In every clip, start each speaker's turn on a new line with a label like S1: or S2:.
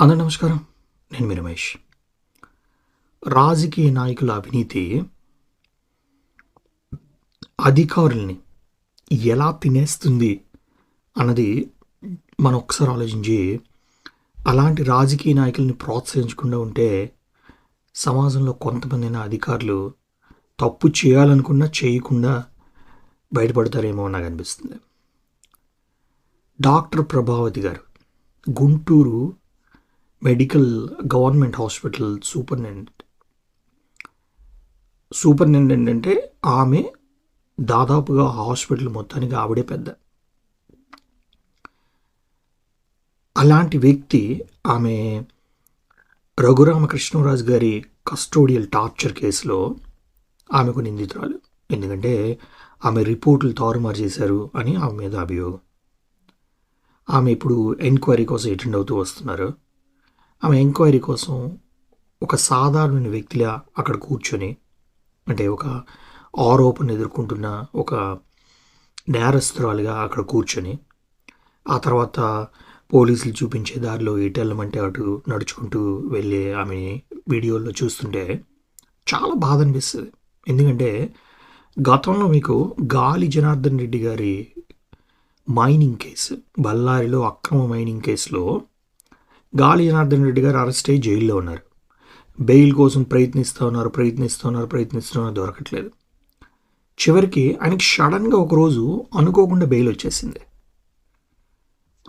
S1: అందరి నమస్కారం. నేను మీ రమేష్. రాజకీయ నాయకుల అవినీతి అధికారుల్ని ఎలా తినేస్తుంది అన్నది మనం ఒకసారి ఆలోచించి అలాంటి రాజకీయ నాయకుల్ని ప్రోత్సహించకుండా ఉంటే సమాజంలో కొంతమంది అధికారులు తప్పు చేయాలనుకున్నా చేయకుండా బయటపడతారేమో నాకు అనిపిస్తుంది. డాక్టర్ ప్రభావతి గారు Guntur medical government hospital superintendent superintendent అంటే ఆమె దాదాపుగా హాస్పిటల్ మొత్తానికి ఆవిడే పెద్ద. అలాంటి వ్యక్తి ఆమె రఘురామకృష్ణరాజు గారి కస్టోడియల్ టార్చర్ కేసులో ఆమెకు నిందితురాలు. ఎందుకంటే ఆమె రిపోర్టులు తారుమారు చేశారు అని ఆమె మీద అభియోగం. ఆమె ఇప్పుడు ఎంక్వైరీ కోసం అటెండ్ అవుతూ వస్తున్నారు. ఆమె ఎంక్వైరీ కోసం ఒక సాధారణ వ్యక్తిలా అక్కడ కూర్చొని అంటే ఒక ఆరోపణ ఎదుర్కొంటున్న ఒక నేరస్తురాలుగా అక్కడ కూర్చొని ఆ తర్వాత పోలీసులు చూపించే దారిలో ఎటు వెళ్ళమంటే అటు నడుచుకుంటూ వెళ్ళే ఆమె వీడియోల్లో చూస్తుంటే చాలా బాధ అనిపిస్తుంది. ఎందుకంటే గతంలో మీకు గాలి జనార్దన్ రెడ్డి గారి మైనింగ్ కేసు బళ్ళారిలో అక్రమ మైనింగ్ కేసులో గాలి జనార్దన్ రెడ్డి గారు అరెస్ట్ అయ్యి జైల్లో ఉన్నారు. బెయిల్ కోసం ప్రయత్నిస్తూ ఉన్నారు ప్రయత్నిస్తూ ఉన్నారు ప్రయత్నిస్తున్నారు దొరకట్లేదు. చివరికి ఆయనకి సడన్గా ఒకరోజు అనుకోకుండా బెయిల్ వచ్చేసింది.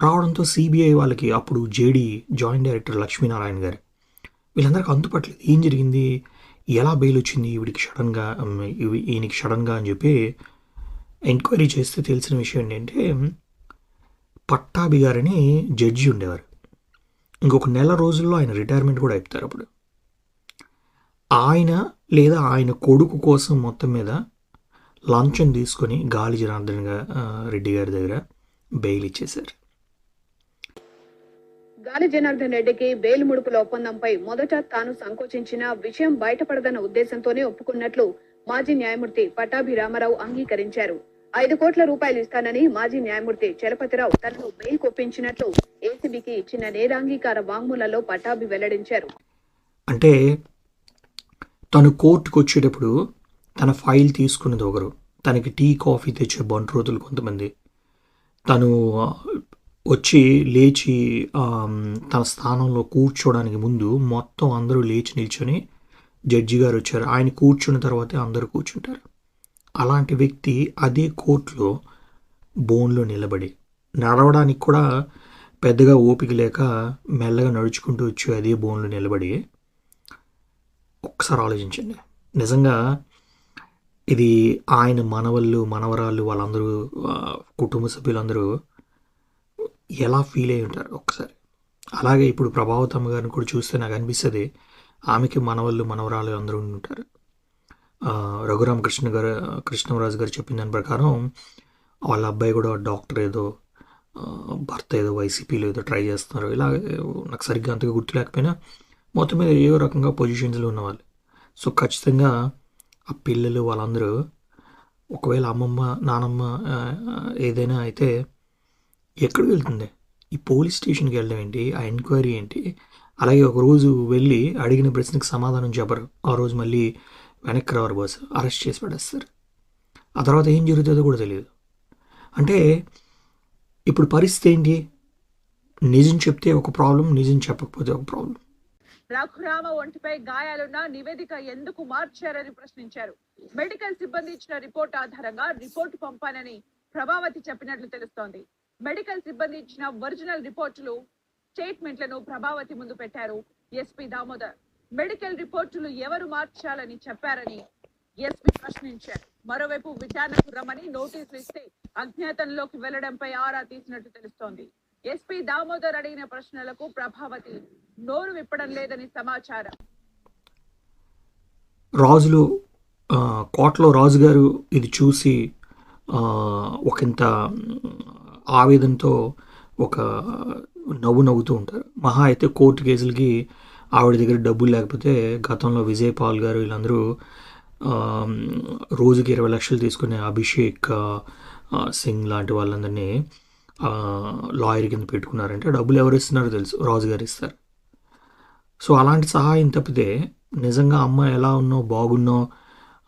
S1: రావడంతో సిబిఐ వాళ్ళకి అప్పుడు జేడీ జాయింట్ డైరెక్టర్ లక్ష్మీనారాయణ గారు వీళ్ళందరికీ అందుపట్లేదు ఏం జరిగింది? ఎలా బెయిల్ వచ్చింది? ఈవిడికి సడన్గా ఈయనకి సడన్గా అని చెప్పి ఎంక్వైరీ చేస్తే తెలిసిన విషయం ఏంటంటే పట్టాభి గారని జడ్జి ఉండేవారు. ఇంకొక నెల రోజుల్లో ఆయన రిటైర్మెంట్ కూడా అయిపోతారు అప్పుడు. ఆయన లేదా ఆయన కొడుకు కోసం మొత్తం మీద లంచం తీసుకొని గాలి జనార్దన్ రెడ్డి గారి దగ్గర బెయిల్ ఇచ్చేశారు.
S2: గాలి జనార్దన్ రెడ్డికి బెయిల్ ముడుపుల ఒప్పందంపై మొదట తాను సంకోచించిన విషయం బయటపడదన్న ఉద్దేశంతోనే ఒప్పుకున్నట్లు మాజీ న్యాయమూర్తి పటాభి రామారావు అంగీకరించారు. ఐదు కోట్ల రూపాయలు ఇస్తానని మాజీ న్యాయమూర్తి చలపతిరావు తనను బెయిల్ కొప్పించినట్లు ఏసీబీకి ఇచ్చిన నేరాంగీకార వాంగ్మూలలో పటాభి వెల్లడించారు.
S1: అంటే తను కోర్టుకు వచ్చేటప్పుడు తన ఫైల్ తీసుకున్నది ఒకరు. తనకి టీ కాఫీ తెచ్చే బంట్రోతులు కొంతమంది. తను వచ్చి లేచి తన స్థానంలో కూర్చోడానికి ముందు మొత్తం అందరూ లేచి నిల్చొని జడ్జి గారు వచ్చారు. ఆయన కూర్చున్న తర్వాతే అందరూ కూర్చుంటారు. అలాంటి వ్యక్తి అదే కోర్టులో బోన్లో నిలబడి నడవడానికి కూడా పెద్దగా ఓపిక లేక మెల్లగా నడుచుకుంటూ వచ్చి అదే బోన్లో నిలబడి ఒక్కసారి ఆలోచించండి. నిజంగా ఇది ఆయన మనవళ్ళు మనవరాళ్ళు వాళ్ళందరూ కుటుంబ సభ్యులందరూ ఎలా ఫీల్ అయి ఉంటారు ఒక్కసారి? అలాగే ఇప్పుడు ప్రభావతమ్మ గారిని కూడా చూస్తే నాకు అనిపిస్తుంది ఆమెకి మనవళ్ళు మనవరాలు అందరూ ఉంటారు. రఘురామ కృష్ణ గారు కృష్ణరాజు గారు చెప్పిన దాని ప్రకారం వాళ్ళ అబ్బాయి కూడా డాక్టర్ ఏదో భర్త ఏదో వైసీపీలో ఏదో ట్రై చేస్తున్నారు. ఇలా నాకు సరిగ్గా అంతగా గుర్తు లేకపోయినా మొత్తం మీద ఏ రకంగా పొజిషన్స్లో ఉన్నవాళ్ళు. సో ఖచ్చితంగా ఆ పిల్లలు వాళ్ళందరూ ఒకవేళ అమ్మమ్మ నానమ్మ ఏదైనా అయితే ఎక్కడికి వెళ్తుంది ఈ పోలీస్ స్టేషన్కి వెళ్ళడం ఏంటి? ఆ ఎంక్వైరీ ఏంటి? అలాగే ఒకరోజు వెళ్ళి అడిగిన ప్రశ్నకు సమాధానం చెప్పరు. ఆ రోజు మళ్ళీ వెనక్కి రావరు అరెస్ట్ చేసి పడేస్తారు. ఆ తర్వాత ఏం జరుగుతుందో కూడా తెలియదు. అంటే ఇప్పుడు పరిస్థితి ఏంటి? నిజం చెప్తే ఒక ప్రాబ్లం నిజం చెప్పకపోతే ఒక ప్రాబ్లం
S3: రఘురామ ఒంటిపై గాయాలున్న నివేదిక ఎందుకు మార్చారని ప్రశ్నించారు. మెడికల్ సిబ్బంది ఇచ్చిన రిపోర్ట్ ఆధారంగా రిపోర్ట్ పంపానని ప్రభావతి చెప్పినట్లు తెలుస్తోంది. మెడికల్ సిబ్బంది ఇచ్చిన ఒరిజినల్ రిపోర్టులు స్టేట్మెంట్లను ప్రభావతి ముందు పెట్టారు ఎస్పీ దామోదర్. మెడికల్ రిపోర్టులు ఎవరు మార్చాలని చెప్పారని ఎస్పీ ప్రశ్నించారు. మరోవైపు విచారణకు రమ్మని నోటీసులు ఇస్తే అజ్ఞాతంలోకి వెళ్ళడంపై ఆరా తీసినట్టు తెలుస్తోంది. ఎస్పీ దామోదర్ అడిగిన ప్రశ్నలకు ప్రభావతి నోరు విప్పడం లేదని సమాచారం.
S1: రాజులు కోటలో రాజుగారు ఇది చూసి ఒకంత ఆవేదనతో ఒక నవ్వు నవ్వుతూ ఉంటారు. మహా అయితే కోర్టు కేసులకి ఆవిడ దగ్గర డబ్బులు లేకపోతే గతంలో విజయ్ పాల్ గారు వీళ్ళందరూ రోజుకి ఇరవై లక్షలు తీసుకునే అభిషేక్ సింగ్ లాంటి వాళ్ళందరినీ లాయర్ కింద పెట్టుకున్నారంటే డబ్బులు ఎవరు ఇస్తున్నారో తెలుసు. రాజుగారు ఇస్తారు. సో అలాంటి సహాయం తప్పితే నిజంగా అమ్మ ఎలా ఉన్నావు బాగున్నావు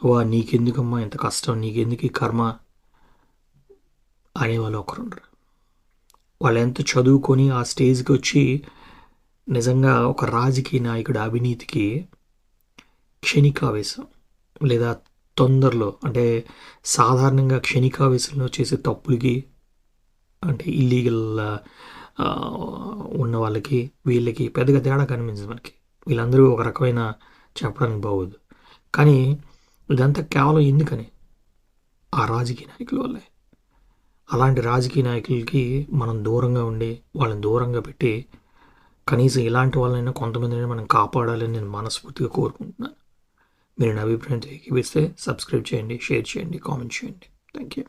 S1: వా నీకెందుకమ్మా ఇంత కష్టం నీకెందుకు ఈ కర్మ అనేవాళ్ళు ఒకరుండరు. వాళ్ళు ఎంత చదువుకొని ఆ స్టేజ్కి వచ్చి నిజంగా ఒక రాజకీయ నాయకుడు అవినీతికి క్షణికావేశం లేదా తొందరలో అంటే సాధారణంగా క్షణికావేశంలో చేసే తప్పులకి అంటే ఇల్లీగల్ ఉన్న వాళ్ళకి వీళ్ళకి పెద్దగా తేడా కనిపించదు మనకి. వీళ్ళందరూ ఒక రకమైన చెప్పడానికి బాగోదు. కానీ ఇదంతా కేవలం ఎందుకని? ఆ రాజకీయ నాయకుల వల్లే. అలాంటి రాజకీయ నాయకులకి మనం దూరంగా ఉండి వాళ్ళని దూరంగా పెట్టి కనీసం ఇలాంటి వాళ్ళైనా కొంతమందిని మనం కాపాడాలని నేను మనస్ఫూర్తిగా కోరుకుంటున్నాను. మీరు నా అభిప్రాయం ఏకీపిస్తే సబ్స్క్రైబ్ చేయండి షేర్ చేయండి కామెంట్ చేయండి. Thank you